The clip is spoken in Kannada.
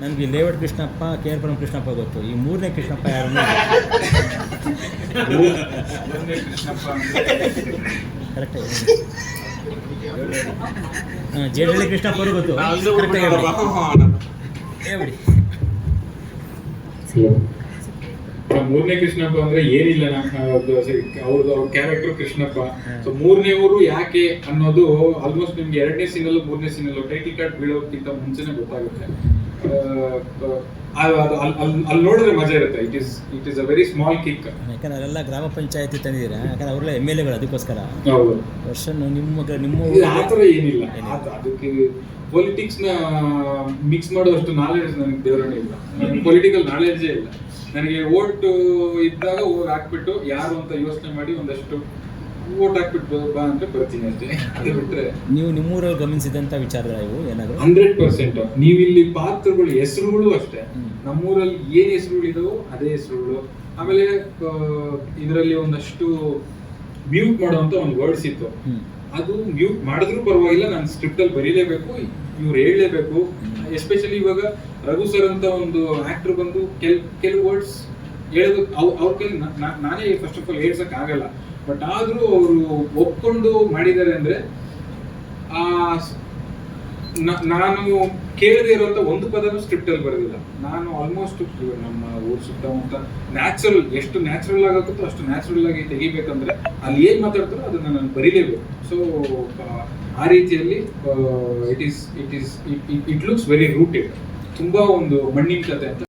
ನನಗೆ layout Krishnappa K R Puram Krishnappa ಗೊತ್ತು. ಈ ಮೂರನೇ ಕೃಷ್ಣಪ್ಪ ಯಾರು ಹಾಂ ಜೇಡಳ್ಳಿ ಕೃಷ್ಣಪ್ಪ ಅವರು ಗೊತ್ತು. ಹೇಳ್ಬಿಡಿ. ಮೂರನೇ ಕೃಷ್ಣಪ್ಪ ಅಂದ್ರೆ ಏನಿಲ್ಲ ಅವ್ರದ್ದು ಅವ್ರ ಕ್ಯಾರೆಕ್ಟರ್ ಕೃಷ್ಣಪ್ಪ. ಸೊ ಮೂರನೇವರು ಯಾಕೆ ಅನ್ನೋದು ಆಲ್ಮೋಸ್ಟ್ ನಿಮ್ಗೆ ಎರಡನೇ ಸೀನಲ್ಲೂ ಮೂರನೇ ಸೀನಲ್ಲೂ ಟೈಟಲ್ ಕಾರ್ಡ್ ಬೀಳೋಕ್ಕಿಂತ ಮುಂಚೆನೆ ಗೊತ್ತಾಗುತ್ತೆ. ಅಲ್ಲಿ ನೋಡಿದ್ರೆ ಮಜಾ ಇರುತ್ತೆ. It is it is a very small kick ಯಾಕಂದ್ರೆ ಅಲ್ಲೆಲ್ಲ ಗ್ರಾಮ ಪಂಚಾಯತಿ ತಂದಿದ್ದೀರಾ? ಯಾಕಂದ್ರೆ ಅವರೆಲ್ಲ ಎಂ ಎಲ್ ಎಗಳು ಅದಕ್ಕೋಸ್ಕರ. ಹೌದು. ವರ್ಷನ್ ನಿಮ್ಮ ನಿಮ್ಮ ಆ ಥರ ಏನಿಲ್ಲ. ಅದಕ್ಕೆ ಪೊಲಿಟಿಕ್ಸ್ನ ಮಿಕ್ಸ್ ಮಾಡುವಷ್ಟು ನಾಲೆಡ್ಜ್ ನನಗೆ ದೇವರೇ ಇಲ್ಲ. ನನಗೆ ಪೊಲಿಟಿಕಲ್ ನಾಲೆಡ್ಜೇ ಇಲ್ಲ. ನನಗೆ ಓಟ್ ಇದ್ದಾಗ ಓಟ್ ಹಾಕ್ಬಿಟ್ಟು ಯಾರು ಅಂತ ಯೋಚನೆ ಮಾಡಿ ಒಂದಷ್ಟು ಓಟ್ ಹಾಕ್ಬಿಟ್ಟು ಬಾ ಅಂದ್ರೆ ಬರ್ತೀನಿ ಅಷ್ಟೇ. ಅದು ಬಿಟ್ರೆ ನೀವು ನಿಮ್ಮೂರಲ್ಲಿ ಗಮನಿಸಿದಂತ ವಿಚಾರಗಳು ಇವು ಏನಾದ್ರು? Hundred percent. ನೀವಿಲ್ಲಿ ಪಾತ್ರಗಳು ಹೆಸರುಗಳು ಅಷ್ಟೇ. ನಮ್ಮೂರಲ್ಲಿ ಏನ್ ಹೆಸರುಗಳಿದಾವೋ ಅದೇ ಹೆಸರುಗಳು. ಆಮೇಲೆ ಇದರಲ್ಲಿ ಒಂದಷ್ಟು ಮ್ಯೂಟ್ ಮಾಡುವಂತ ಒಂದು ವರ್ಡ್ಸ್ ಇತ್ತು. ಅದು ಮ್ಯೂಟ್ ಮಾಡಿದ್ರು ಪರವಾಗಿಲ್ಲ ನಾನು ಸ್ಕ್ರಿಪ್ಟ್ ಅಲ್ಲಿ ಬರೀಲೇಬೇಕು ಇವ್ರು ಹೇಳಲೇಬೇಕು. ಎಸ್ಪೆಷಲಿ ಇವಾಗ ರಘು ಸರ್ ಅಂತ ಒಂದು ಆಕ್ಟರ್ ಬಂದು ಕೆಲ್ ಕೆಲವು ವರ್ಡ್ಸ್ ಹೇಳೋದು ಅವ್ ಅವ್ರ ಕೈಲಿ ನಾನೇ ಫಸ್ಟ್ ಆಫ್ ಆಲ್ ಹೇಳ್ಸಕ್ ಆಗಲ್ಲ. ಬಟ್ ಆದ್ರೂ ಅವರು ಒಪ್ಕೊಂಡು ಮಾಡಿದ್ದಾರೆ ಅಂದ್ರೆ, ಆ ನಾನು ಕೇಳದೇ ಇರುವಂತ ಒಂದು ಪದನೂ ಸ್ಕ್ರಿಪ್ಟ್ ಅಲ್ಲಿ ಬರೋದಿಲ್ಲ. ನಾನು ಆಲ್ಮೋಸ್ಟ್ ನಮ್ಮ ಊರ್ ಸುತ್ತಮುತ್ತ ನ್ಯಾಚುರಲ್ ಎಷ್ಟು ನ್ಯಾಚುರಲ್ ಆಗುತ್ತೋ ಅಷ್ಟು ನ್ಯಾಚುರಲ್ ಆಗಿ ತೆಗಿಬೇಕಂದ್ರೆ ಅಲ್ಲಿ ಏನ್ ಮಾತಾಡ್ತಾರೋ ಅದನ್ನ ನಾನು ಬರೀಲೇಬೇಕು. ಸೊ ಆ ರೀತಿಯಲ್ಲಿ it is it is it looks very rooted ತುಂಬಾ ಒಂದು ಮಣ್ಣಿನ ಕತೆ ಅಂತ